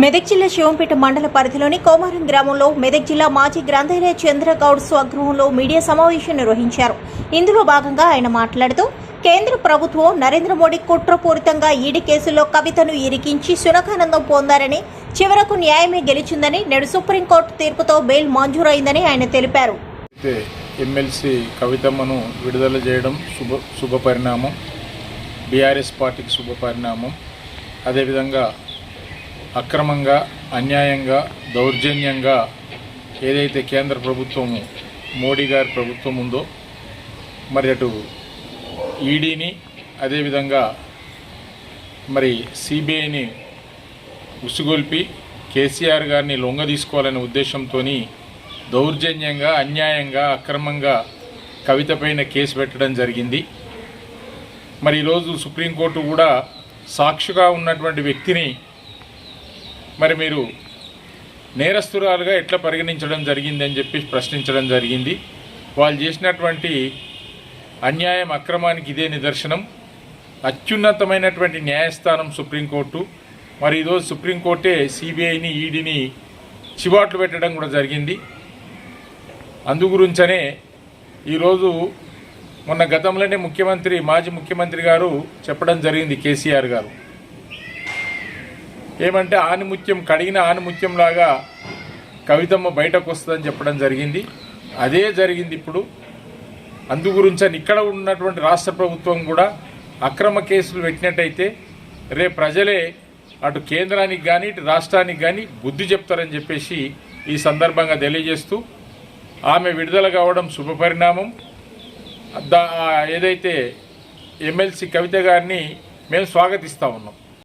మెదక్ జిల్లా శివంపేట మండల పరిధిలోని కోమారం గ్రామంలో మెదక్ జిల్లా మాజీ గ్రంథాలయ చంద్రగౌడ్ స్వగృహంలో మీడియా సమావేశం నిర్వహించారు. ఇందులో భాగంగా ఆయన మాట్లాడుతూ కేంద్ర ప్రభుత్వం నరేంద్ర మోడీ కుట్రపూరితంగా ఈడీ కేసుల్లో కవితను ఇరికించి సునకానందం పొందారని చివరకు న్యాయమే గెలిచిందని నేడు సుప్రీంకోర్టు తీర్పుతో బెయిల్ మంజూరైందని ఆయన తెలిపారు. ఎమ్మెల్సీ కవితమ్మను విడుదల చేయడం శుభ శుభ పరిణామం బీఆర్ఎస్ పార్టీకి శుభ పరిణామం అదేవిధంగా అక్రమంగా అన్యాయంగా దౌర్జన్యంగా ఏదైతే కేంద్ర ప్రభుత్వము మోడీ గారి ప్రభుత్వం ఉందో మరి అటు ఈడీని అదేవిధంగా మరి సిబిఐని ఉసుగొల్పి కేసీఆర్ గారిని లొంగ తీసుకోవాలనే ఉద్దేశంతో దౌర్జన్యంగా అన్యాయంగా అక్రమంగా కవిత పైన కేసు పెట్టడం జరిగింది. మరి ఈరోజు సుప్రీంకోర్టు కూడా సాక్షిగా ఉన్నటువంటి వ్యక్తిని మరి మీరు నేరస్తురాలుగా ఎట్లా పరిగణించడం జరిగింది అని చెప్పి ప్రశ్నించడం జరిగింది. వాళ్ళు చేసినటువంటి అన్యాయం అక్రమానికి ఇదే నిదర్శనం. అత్యున్నతమైనటువంటి న్యాయస్థానం సుప్రీంకోర్టు. మరి ఈరోజు సుప్రీంకోర్టే సిబిఐని ఈడీని చివాట్లు పెట్టడం కూడా జరిగింది. అందుగురించనే ఈరోజు మొన్న గతంలోనే ముఖ్యమంత్రి మాజీ ముఖ్యమంత్రి గారు చెప్పడం జరిగింది కేసీఆర్ గారు. ఏమంటే ఆనిముత్యం కడిగిన ఆనిముత్యంలాగా కవితమ్మ బయటకు వస్తుందని చెప్పడం జరిగింది. అదే జరిగింది ఇప్పుడు. అందుగురించని ఇక్కడ ఉన్నటువంటి రాష్ట్ర ప్రభుత్వం కూడా అక్రమ కేసులు పెట్టినట్టయితే రేపు ప్రజలే అటు కేంద్రానికి కానీ ఇటు రాష్ట్రానికి కానీ బుద్ధి చెప్తారని చెప్పేసి ఈ సందర్భంగా తెలియజేస్తూ ఆమె విడుదల కావడం శుభపరిణామం ఏదైతే ఎమ్మెల్సీ కవిత గారిని మేము స్వాగతిస్తూ ఉన్నాం.